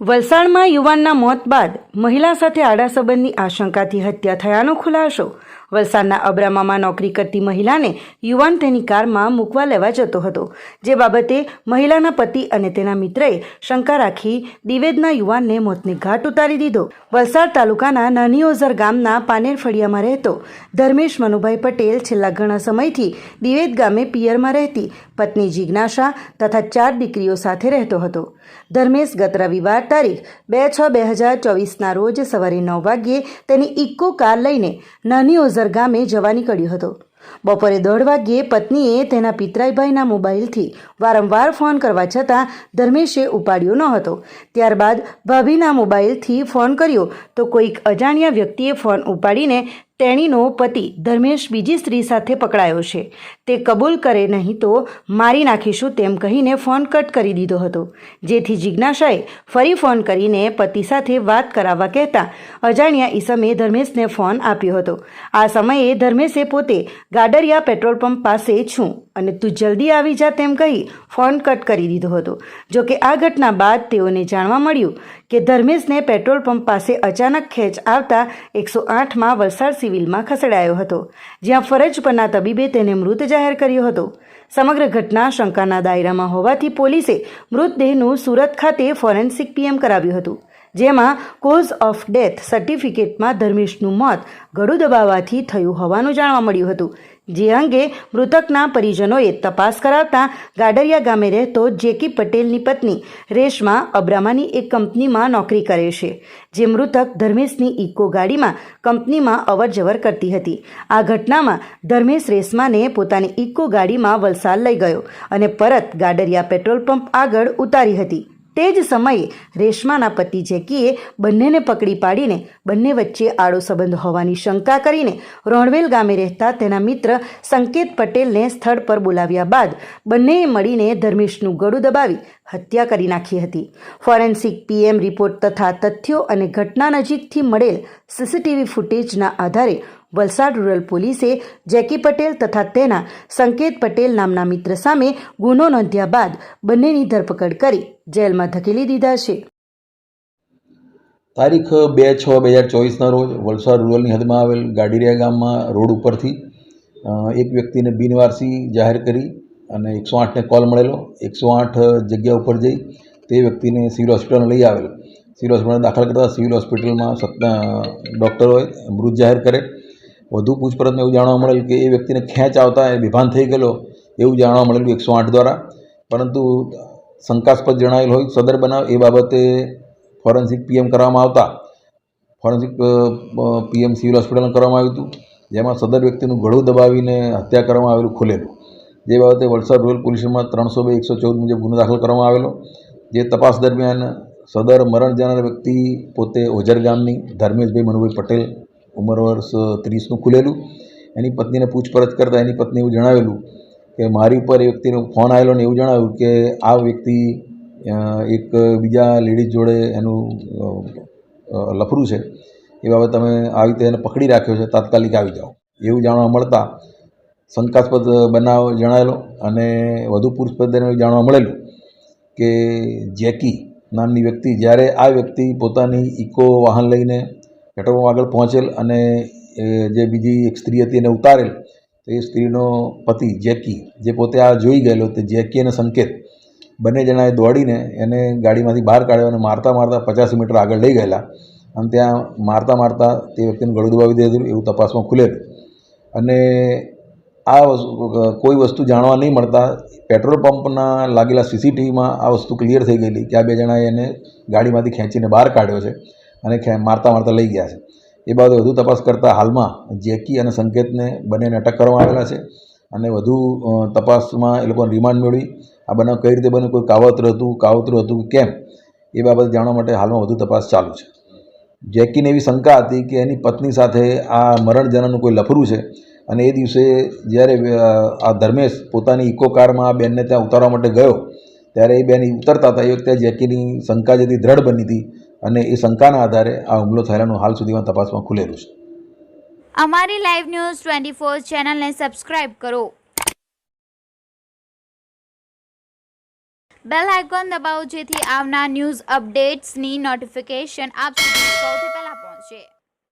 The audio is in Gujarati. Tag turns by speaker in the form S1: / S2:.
S1: વલસાડમાં યુવાનના મોત બાદ મહિલા સાથે આડા સંબંધની આશંકાથી હત્યા થયાનો ખુલાસો વલસાડના અબ્રામામાં નોકરી કરતી મહિલાને યુવાન તેની કારમાં મૂકવા લેવા જતો હતો. જે બાબતે મહિલાના પતિ અને તેના મિત્રએ શંકા રાખી દિવેદના યુવાનને મોતને ઘાટ ઉતારી દીધો. વલસાડ તાલુકાના નાની ઓઝર ગામના પાનેર ફળિયામાં રહેતો ધર્મેશ મનુભાઈ પટેલ છેલ્લા ઘણા સમયથી દિવેદ ગામે પિયરમાં રહેતી પત્ની જિજ્ઞાસા તથા ચાર દીકરીઓ સાથે રહેતો હતો. ધર્મેશ ગત રવિવાર તારીખ બે છ બે હજાર ચોવીસના રોજ સવારે નવ વાગ્યે તેની ઇકો કાર લઈને નાની ઓઝર ગામે જવા નીકળ્યો હતો. બપોરે દોઢ વાગ્યે પત્નીએ તેના પિતરાઈભાઈના મોબાઈલથી વારંવાર ફોન કરવા છતાં ધર્મેશે ઉપાડ્યો ન હતો. ત્યારબાદ ભાભીના મોબાઈલથી ફોન કર્યો તો કોઈક અજાણ્યા વ્યક્તિએ ફોન ઉપાડીને તેણીનો પતિ ધર્મેશ બીજી સ્ત્રી સાથે પકડાયો છે. તે કબૂલ કરે નહીં તો મારી નાખીશું તેમ કહીને ફોન કટ કરી દીધો હતો. જેથી જિજ્ઞાસાએ ફરી ફોન કરીને પતિ સાથે વાત કરાવવા કહેતા અજાણ્યા ઈસમે ધર્મેશને ફોન આપ્યો હતો. આ સમયે ધર્મેશે પોતે ગાડરિયા પેટ્રોલ પંપ પાસે છું અને તું જલ્દી આવી જા તેમ કહી ફોન કટ કરી દીધો હતો. જો કે આ ઘટના બાદ તેઓને જાણવા મળ્યું કે ધર્મેશને પેટ્રોલ પંપ પાસે અચાનક ખેંચ આવતા એકસો આઠમાં વલસાડ સિવિલમાં ખસેડાયો હતો. જ્યાં ફરજ પરના તબીબે તેને મૃત જાહેર કર્યો હતો. સમગ્ર ઘટના શંકાના દાયરામાં હોવાથી પોલીસે મૃતદેહનું સુરત ખાતે ફોરેન્સિક પીએમ કરાવ્યું હતું, જેમાં કોઝ ઓફ ડેથ સર્ટિફિકેટમાં ધર્મેશનું મોત ગળું દબાવવાથી થયું હોવાનું જાણવા મળ્યું હતું. જે અંગે મૃતકના પરિજનોએ તપાસ કરાવતા ગાડરિયા ગામે રહેતો જેકી પટેલની પત્ની રેશમા અબ્રામાની એક કંપનીમાં નોકરી કરે છે, જે મૃતક ધર્મેશની ઇકો ગાડીમાં કંપનીમાં અવરજવર કરતી હતી. આ ઘટનામાં ધર્મેશ રેશમાને પોતાની ઇકો ગાડીમાં વલસાડ લઈ ગયો અને પરત ગાડરિયા પેટ્રોલ પંપ આગળ ઉતારી હતી. તે જ સમયે રેશમાના પતિ જેકીએ બંનેને પકડી પાડીને બંને વચ્ચે આડો સંબંધ હોવાની શંકા કરીને રોણવેલ ગામે રહેતા તેના મિત્ર સંકેત પટેલને સ્થળ પર બોલાવ્યા બાદ બંનેએ મળીને ધર્મેશનું ગળું દબાવી હત્યા કરી નાખી હતી. ફોરેન્સિક પીએમ રિપોર્ટ તથા તથ્યો અને ઘટના નજીકથી મળેલ સીસીટીવી ફૂટેજના આધારે વલસાડ રૂરલ પોલીસે જેકી પટેલ તથા તેના સંકેત પટેલ નામના મિત્ર સામે ગુનો નોંધ્યા બાદ બંનેની ધરપકડ કરી જેલમાં ધકેલી દીધા છે.
S2: તારીખ બે છ બે હજાર ચોવીસના રોજ વલસાડ રૂરલની હદમાં આવેલ ગાડીરિયા ગામમાં રોડ ઉપરથી એક વ્યક્તિને બિનવારસી જાહેર કરી અને એકસો આઠને કોલ મળેલો. એકસો આઠ જગ્યા ઉપર જઈ તે વ્યક્તિને સિવિલ હોસ્પિટલમાં લઈ આવેલ. સિવિલ હોસ્પિટલમાં દાખલ કરતા સિવિલ હોસ્પિટલમાં ડૉક્ટરોએ મૃત જાહેર કરે. વધુ પૂછપરછમાં એવું જાણવા મળેલ કે એ વ્યક્તિને ખેંચ આવતા એ બેભાન થઈ ગયેલો એવું જાણવા મળેલું એકસો આઠ દ્વારા. પરંતુ શંકાસ્પદ જણાવેલ હોય, સદર બનાવ એ બાબતે ફોરેન્સિક પીએમ કરવામાં આવતા. ફોરેન્સિક પીએમ સિવિલ હોસ્પિટલમાં કરવામાં આવ્યું હતું. જેમાં સદર વ્યક્તિનું ગળું દબાવીને હત્યા કરવામાં આવેલું ખુલેલું. જે બાબતે વલસાડ રૂરલ પોલીસમાં ત્રણસો બે, એકસો ચૌદ મુજબ ગુનો દાખલ કરવામાં આવેલો. જે તપાસ દરમિયાન સદર મરણ જનાર વ્યક્તિ પોતે ઓજર ગામની ધર્મેશભાઈ મનુભાઈ પટેલ ઉંમર વર્ષ ત્રીસનું ખુલેલું. એની પત્નીને પૂછપરછ કરતાં એની પત્ની એવું જણાવેલું કે મારી ઉપર એ વ્યક્તિનો ફોન આવેલો ને એવું જણાવ્યું કે આ વ્યક્તિ એક બીજા લેડીઝ જોડે એનું લફરું છે. એ બાબતે તમે આવી રીતે એને પકડી રાખ્યો છે, તાત્કાલિક આવી જાઓ. એવું જાણવા મળતા શંકાસ્પદ બનાવ જણાયેલો અને વધુ પૂછપરછ દરમિયાન જાણવા મળેલું કે જેકી નામની વ્યક્તિ જ્યારે આ વ્યક્તિ પોતાની ઇકો વાહન લઈને પેટ્રોલ આગળ પહોંચેલ અને જે બીજી એક સ્ત્રી હતી એને ઉતારેલ, તો એ સ્ત્રીનો પતિ જેકી, જે પોતે આ જોઈ ગયેલો તે જેકી અને સંકેત. બંને જણાએ દોડીને એને ગાડીમાંથી બહાર કાઢ્યો અને મારતા મારતા પચાસ મીટર આગળ લઈ ગયેલા. અને ત્યાં મારતા મારતા તે વ્યક્તિને ગળું દબાવી દીધું એવું તપાસમાં ખુલેલું. અને આ કોઈ વસ્તુ જાણવા નહીં મળતા. પેટ્રોલ પંપના લાગેલા સીસીટીવીમાં આ વસ્તુ ક્લિયર થઈ ગયેલી કે આ બે જણાએ એને ગાડીમાંથી ખેંચીને બહાર કાઢ્યો છે અને મારતા મારતા લઈ ગયા છે. એ બાબતે વધુ તપાસ કરતાં હાલમાં જેકી અને સંકેતને બંનેને અટક કરવામાં આવેલા છે અને વધુ તપાસમાં એ લોકોને રિમાન્ડ મેળવી આ બનાવ કઈ રીતે બન્યું, કોઈ કાવતરું હતું કાવતરું હતું કે કેમ, એ બાબતે જાણવા માટે હાલમાં વધુ તપાસ ચાલુ છે. જેકીને એવી શંકા હતી કે એની પત્ની સાથે આ મરણજનાનું કોઈ લફરું છે. અને એ દિવસે જ્યારે આ ધર્મેશ પોતાની ઇકો કારમાં આ બેનને ત્યાં ઉતારવા માટે ગયો, ત્યારે એ બેન ઉતરતા હતા. એ વખતે જેકીની શંકા જેથી દ્રઢ બની હતી અને એ શંકાના આધારે આ હુમલો થયેલાનું હાલ સુધીમાં તપાસમાં ખુલેલું છે.
S3: અમારી લાઈવ ન્યૂઝ ટ્વેન્ટી ફોર ચેનલને સબસ્ક્રાઇબ કરો. બેલ આઇકોન દબાવો જેથી આવનાર ન્યૂઝ અપડેટ્સની નોટિફિકેશન આપ સૌથી પહેલાં પહોંચે.